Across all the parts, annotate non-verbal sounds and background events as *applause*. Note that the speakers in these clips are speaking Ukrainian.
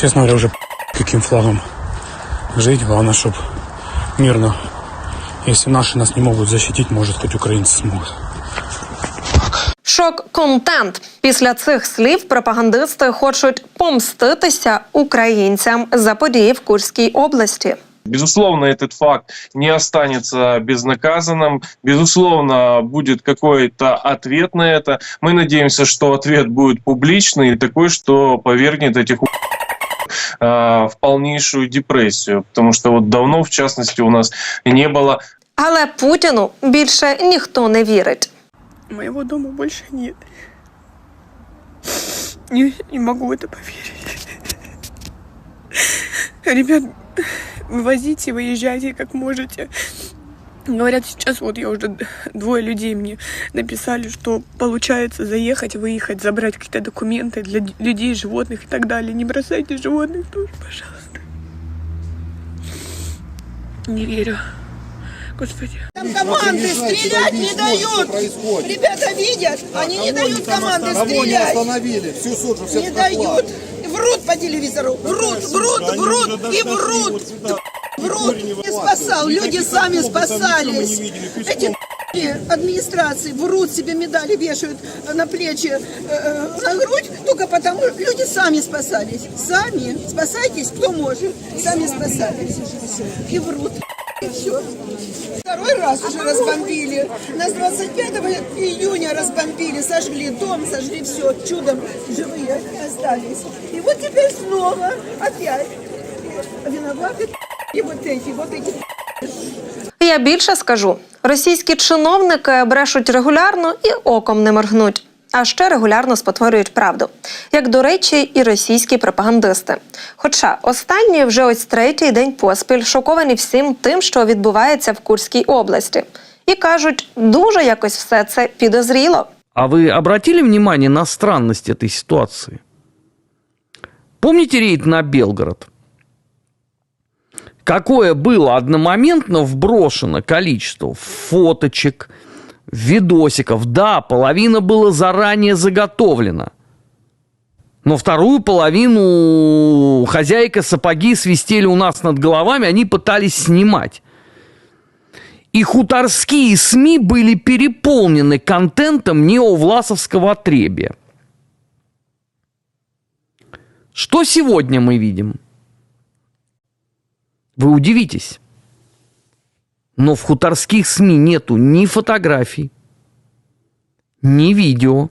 Честно говоря, уже каким флагом жить. Главное, чтобы мирно. Если наши нас не могут защитить, может, хоть украинцы смогут. Шок-контент. Після цих слів пропагандисти хочуть помститися українцям за події в Курській області. Безусловно, этот факт не останется безнаказанным. Безусловно, будет какой-то ответ на это. Мы надеемся, что ответ будет публичный и такой, что повергнет этих у- а, в полнейшую депрессию. Потому что вот давно, в частности, у нас не было Але Путіну більше ніхто не вірить. Моего дома больше нет. Не, не могу в это поверить. Ребят, вывозите, выезжайте как можете. Говорят, сейчас вот я уже двое людей мне написали, что получается заехать, выехать, забрать какие-то документы для людей, животных и так далее. Не бросайте животных тоже, пожалуйста. Не верю. Господи. Там команды стрелять не дают. Ребята видят, они не дают команды Кого не стрелять. остановили? Всю суджу, всех Не дают. Врут по телевизору. Врут, врут, врут и врут. Врут. Не спасал. Люди сами спасались. Эти администрации врут себе медали вешают на плечи, э, э, на грудь, только потому люди сами спасались. Сами. Спасайтесь, кто может. Сами спасались. И врут. И все. Второй раз уже разбомбили. Нас 25 июня разбомбили, сожгли дом, сожгли все. Чудом живые остались. И вот теперь снова опять виноваты и вот эти, вот эти Я більше скажу: російські чиновники брешуть регулярно і оком не моргнуть. А ще регулярно спотворюють правду, як до речі, і російські пропагандисти. Хоча останні вже ось третій день поспіль шоковані всім тим, що відбувається в Курській області, і кажуть, дуже якось все це підозріло. А вы обратили внимание на странность этой ситуации? Помните рейд на Белгород? Какое было одномоментно вброшено количество фоточек, видосиков. Да, половина было заранее заготовлено. Но вторую половину хозяйка сапоги свистели у нас над головами, они пытались снимать. И хуторские СМИ были переполнены контентом неовласовского отребия. Что сегодня мы видим? Вы удивитесь. Но в хуторских СМИ нету ни фотографий, ни видео,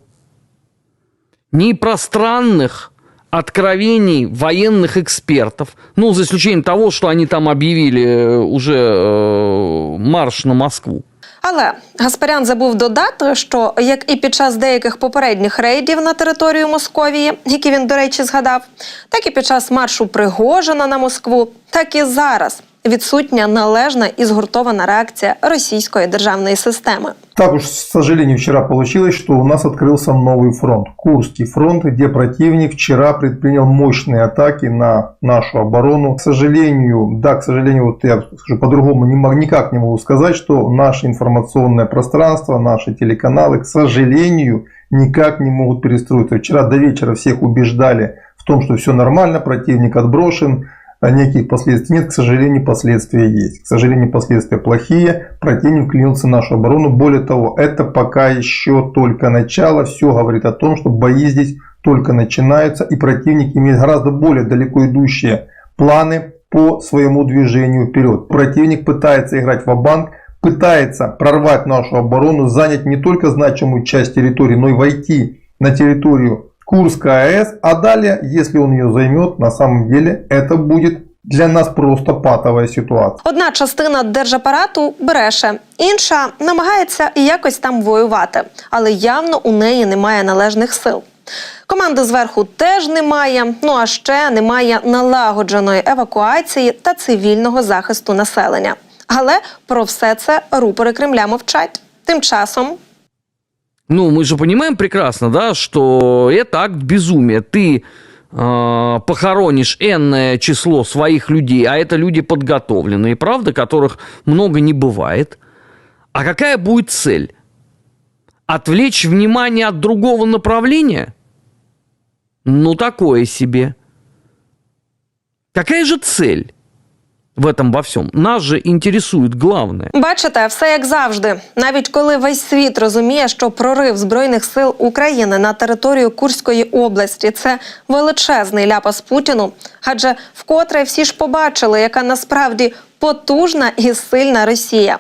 ни пространных откровений военных экспертов. Ну, за исключением того, что они там объявили э, уже э, марш на Москву. Але Гаспарян забув додати, що як і під час деяких попередніх рейдів на територію Московії, які він, до речі, згадав, так і під час маршу Пригожина на Москву, так і зараз відсутня належна і згуртована реакція російської державної системи. Так уж, к сожалению, вчера получилось, что у нас открылся новый фронт. Курский фронт, где противник вчера предпринял мощные атаки на нашу оборону. К сожалению, да, к сожалению, вот я скажу по-другому не мог, никак не могу сказать, что наше информационное пространство, наши телеканалы, к сожалению, никак не могут перестроиться. Вчера до вечера всех убеждали в том, что все нормально, противник отброшен, а никаких последствий нет. К сожалению, последствия есть. К сожалению, последствия плохие. Противник клянется нашу оборону. Более того, это пока еще только начало. Все говорит о том, что бои здесь только начинаются. И противник имеет гораздо более далеко идущие планы по своему движению вперед. Противник пытается играть в банк пытается прорвать нашу оборону, занять не только значимую часть территории, но и войти на территорию Курская АЭС, а далее, если он ее займет, на самом деле это будет для нас просто патовая ситуация. Одна частина держапарату бреше, інша намагається якось там воювати, але явно у неї немає належних сил. Команди зверху теж немає. Ну а ще немає налагодженої евакуації та цивільного захисту населення. Але про все це рупори Кремля мовчать. Тим часом Ну, мы же понимаем прекрасно, да, что это акт безумия. Ты э, похоронишь энное число своих людей, а это люди подготовленные, правда, которых много не бывает. А какая будет цель? Отвлечь внимание от другого направления? Ну, такое себе. Какая же цель в этом во всем? Нас же интересует главное. Бачите, все як завжди. Навіть коли весь світ розуміє, що прорив збройних сил України на територію Курської області це величезний ляпас Путіну. Адже вкотре всі ж побачили, яка насправді потужна і сильна Росія.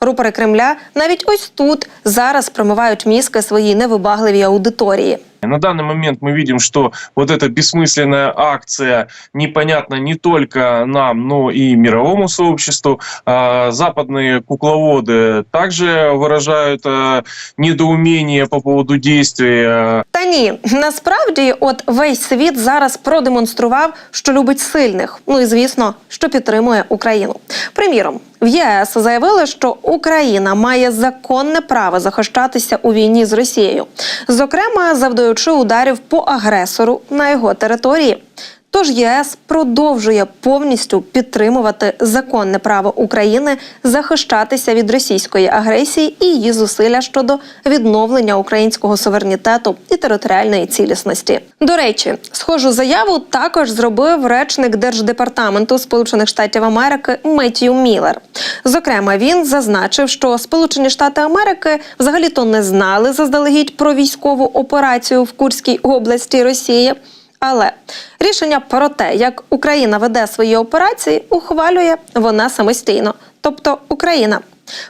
Рупори Кремля навіть ось тут зараз промивають мізки своїй невибагливій аудиторії. На данный момент мы видим, что вот эта бессмысленная акция непонятна не только нам, но и мировому сообществу. А, Западные кукловоды также выражают а, недоумение по поводу действий а, Та ні, насправді, от весь світ зараз продемонстрував, що любить сильних. Ну і звісно, що підтримує Україну. Приміром, в ЄС заявили, що Україна має законне право захищатися у війні з Росією, зокрема завдаючи ударів по агресору на його території. Тож ЄС продовжує повністю підтримувати законне право України захищатися від російської агресії і її зусилля щодо відновлення українського суверенітету і територіальної цілісності. До речі, схожу заяву також зробив речник Держдепартаменту Сполучених Штатів Америки Меттью Міллер. Зокрема, він зазначив, що Сполучені Штати Америки взагалі-то не знали заздалегідь про військову операцію в Курській області Росії. Але рішення про те, як Україна веде свої операції, ухвалює вона самостійно, тобто Україна.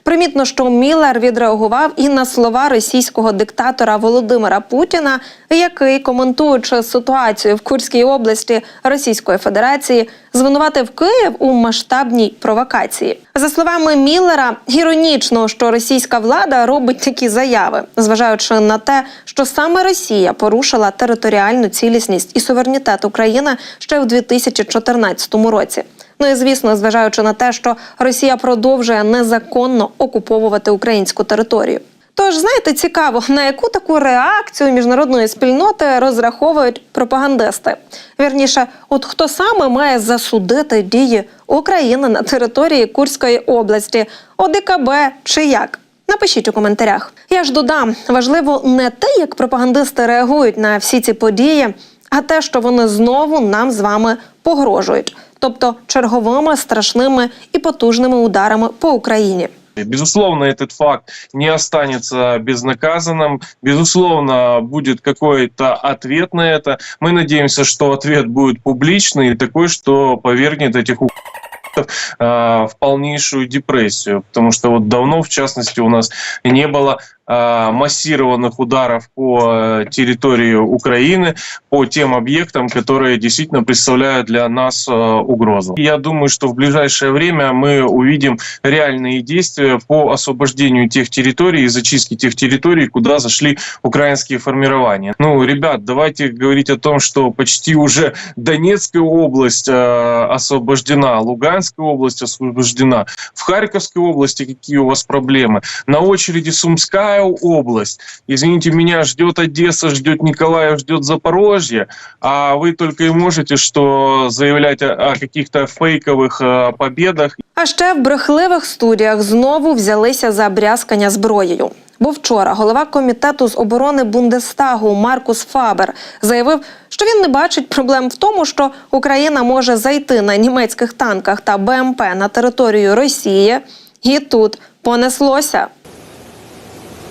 Примітно, що Міллер відреагував і на слова російського диктатора Володимира Путіна, який, коментуючи ситуацію в Курській області Російської Федерації, звинуватив Київ у масштабній провокації. За словами Міллера, іронічно, що російська влада робить такі заяви, зважаючи на те, що саме Росія порушила територіальну цілісність і суверенітет України ще в 2014 році. Ну і звісно, зважаючи на те, що Росія продовжує незаконно окуповувати українську територію. Тож, знаєте, цікаво, на яку таку реакцію міжнародної спільноти розраховують пропагандисти. Вірніше, от хто саме має засудити дії України на території Курської області, ОДКБ чи як? Напишіть у коментарях. Я ж додам, важливо не те, як пропагандисти реагують на всі ці події, а те, що вони знову нам з вами погрожують, тобто черговими страшними і потужними ударами по Україні. Безусловно, этот факт не останется безнаказанным. Безусловно, будет какой-то ответ на это. Мы надеемся, что ответ будет публичный и такой, что повергнет этих у***ов, э, в полнейшую депрессию. Потому что вот давно, в частности, у нас не было э, массированных ударов по э, территории Украины, по тем объектам, которые действительно представляют для нас э, угрозу. Я думаю, что в ближайшее время мы увидим реальные действия по освобождению тех территорий и зачистке тех территорий, куда зашли украинские формирования. Ну, ребят, давайте говорить о том, что почти уже Донецкая область э, освобождена, Луганская область освобождена. В Харьковской области какие у вас проблемы? На очереди Сумская область. Извините меня, ждет Одесса, ждет Николаев, ждет Запорожье, а вы только и можете что заявлять о, о каких-то фейковых э, победах А ще в брехливих студіях знову взялися за брязкання зброєю. Бо вчора голова комітету з оборони Бундестагу Маркус Фабер заявив, що він не бачить проблем в тому, що Україна може зайти на німецьких танках та БМП на територію Росії, і тут понеслося.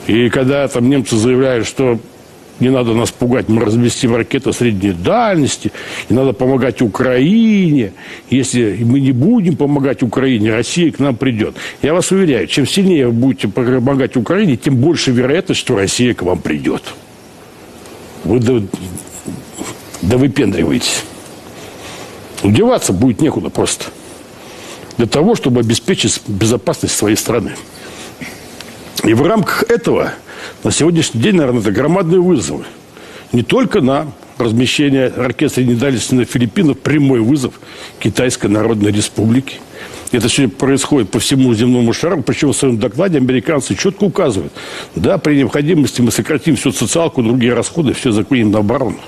И когда там немцы заявляют, что не надо нас пугать, мы разместим ракеты средней дальности, и надо помогать Украине. Если мы не будем помогать Украине, Россия к нам придет. Я вас уверяю, чем сильнее вы будете помогать Украине, тем больше вероятность, что Россия к вам придет. Вы да, да выпендриваетесь. Удеваться будет некуда просто. Для того, чтобы обеспечить безопасность своей страны. И в рамках этого на сегодняшний день, наверное, это громадные вызовы. Не только на размещение ракет средней дальности на Филиппинах, прямой вызов Китайской Народной Республики. Это сегодня происходит по всему земному шару, причем в своем докладе американцы четко указывают, да, при необходимости мы сократим всю социалку, другие расходы, все законим на оборону.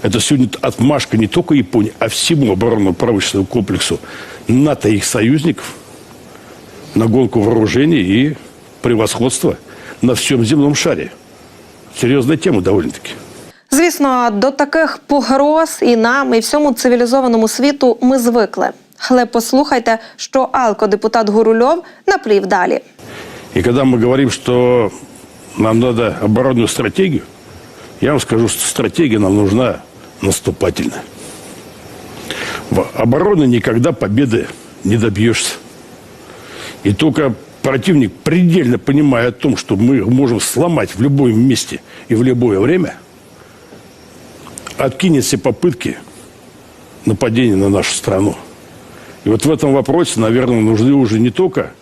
Это сегодня отмашка не только Японии, а всему оборонно-промышленному комплексу НАТО и их союзников на гонку вооружений и превосходства на всем земном шаре. Серьезная тема довольно-таки. Звісно, до таких погроз і нам, і всьому цивілізованому світу ми звикли. Але послухайте, що алкодепутат Гурульов наплів далі. И когда мы говорим, что нам надо оборонную стратегию, я вам скажу, что стратегия нам нужна наступательная. В обороне никогда победы не добьешься. И только противник, предельно понимая о том, что мы можем сломать в любом месте и в любое время, откинет все попытки нападения на нашу страну. И вот в этом вопросе, наверное, нужны уже не только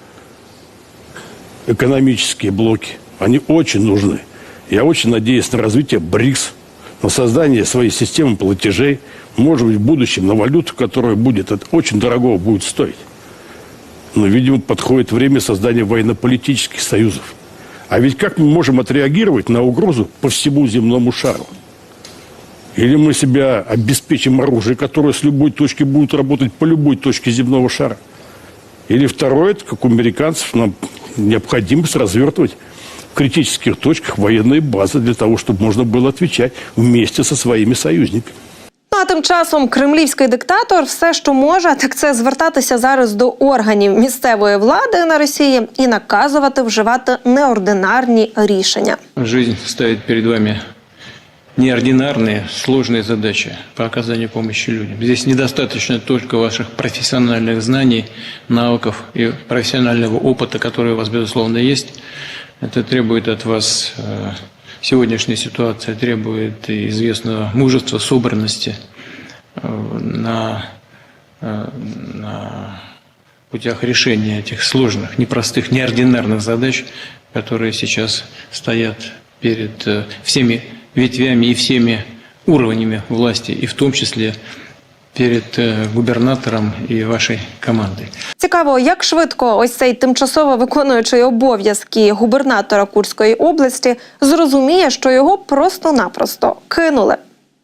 экономические блоки. Они очень нужны. Я очень надеюсь на развитие БРИКС, на создание своей системы платежей, может быть, в будущем на валюту, которая будет, это очень дорого будет стоить. Но, видимо, подходит время создания военно-политических союзов. А ведь как мы можем отреагировать на угрозу по всему земному шару? Или мы себя обеспечим оружие, которое с любой точки будет работать по любой точке земного шара? Или второе, это, как у американцев, нам необходимость развертывать в критических точках военные базы для того, чтобы можно было отвечать вместе со своими союзниками. Ну а тим часом кремлівський диктатор все, що може, так це звертатися зараз до органів місцевої влади на Росії і наказувати вживати неординарні рішення. Жизнь ставит перед вами неординарные, сложные задачи по оказанию помощи людям. Здесь недостаточно только ваших профессиональных знаний, навыков и профессионального опыта, который у вас, безусловно, есть. Это требует от вас, э, сегодняшняя ситуация требует известного мужества, собранности э, на, э, на путях решения этих сложных, непростых, неординарных задач, которые сейчас стоят перед э, всеми ветвями и всеми уровнями власти, и в том числе перед э, губернатором і вашої команди Цікаво, як швидко ось цей тимчасово виконуючий обов'язки губернатора Курської області зрозуміє, що його просто-напросто кинули.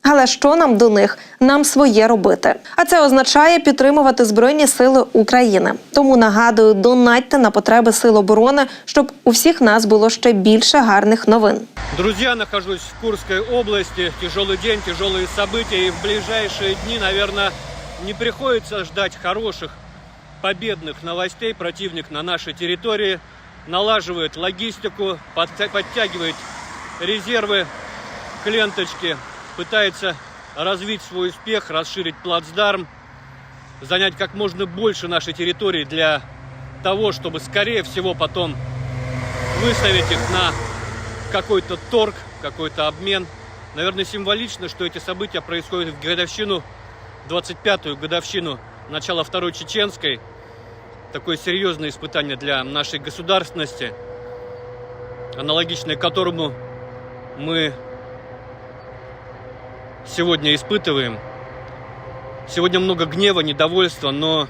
Але що нам до них? Нам своє робити. А це означає підтримувати Збройні Сили України. Тому нагадую, донатьте на потреби сил оборони, щоб у всіх нас було ще більше гарних новин. Друзья, нахожусь в Курской области. Тяжелый день, тяжелые события. И в ближайшие дни, наверное, не приходится ждать хороших победных новостей. Противник на нашей территории налаживает логистику, подтя- подтягивает резервы к ленточке, Пытается развить свой успех, расширить плацдарм, занять как можно больше нашей территории для того, чтобы, скорее всего, потом выставить их на какой-то торг, какой-то обмен. Наверное, символично, что эти события происходят в годовщину, 25-ю годовщину начала Второй Чеченской. Такое серьезное испытание для нашей государственности, аналогичное которому мы сегодня испытываем. Сегодня много гнева, недовольства, но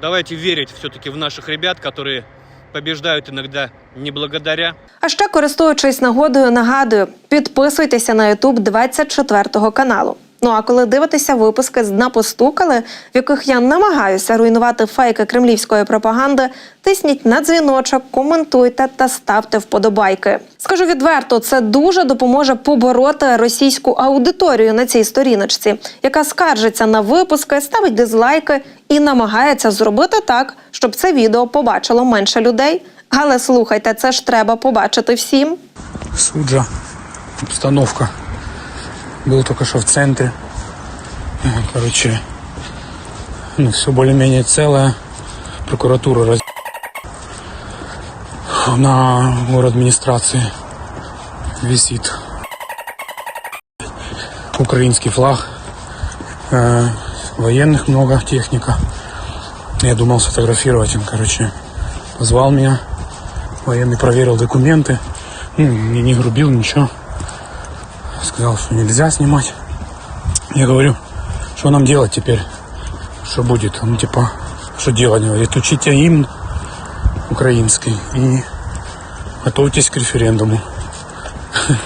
давайте верить все-таки в наших ребят, которые побеждают иногда не благодаря, А ще користуючись нагодою, нагадую, підписуйтеся на YouTube 24 каналу. Ну а коли дивитеся випуски з дна постукали, в яких я намагаюся руйнувати фейки кремлівської пропаганди, тисніть на дзвіночок, коментуйте та ставте вподобайки. Скажу відверто, це дуже допоможе побороти російську аудиторію на цій сторіночці, яка скаржиться на випуски, ставить дизлайки і намагається зробити так, щоб це відео побачило менше людей. Але слухайте, це ж треба побачити всім. Суджа, обстановка. Был только что в центре. Э, Короче, ну, все более-менее целое. Прокуратура раз... На город администрации висит украинский флаг. Э, военных много, техника. Я думал сфотографировать им, короче. Позвал меня. Военный проверил документы. Ну, не, не грубил, ничего. Сказал, что нельзя снимать. Я говорю, что нам делать теперь? Что будет? Он типа, что делать? Говорит, учите гимн украинский и готовьтесь к референдуму. *laughs*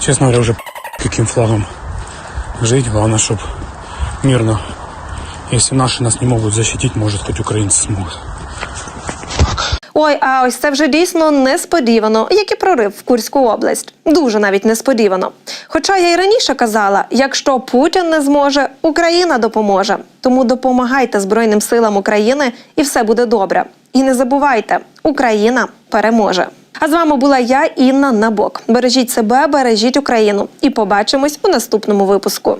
Честно говоря, уже *laughs* каким флагом жить. Главное, чтобы мирно. Если наши нас не могут защитить, может, хоть украинцы смогут. Ой, а ось це вже дійсно несподівано, як і прорив в Курську область. Дуже навіть несподівано. Хоча я й раніше казала: якщо Путін не зможе, Україна допоможе. Тому допомагайте Збройним силам України, і все буде добре. І не забувайте, Україна переможе. А з вами була я, Інна Набок. Бережіть себе, бережіть Україну, і побачимось у наступному випуску.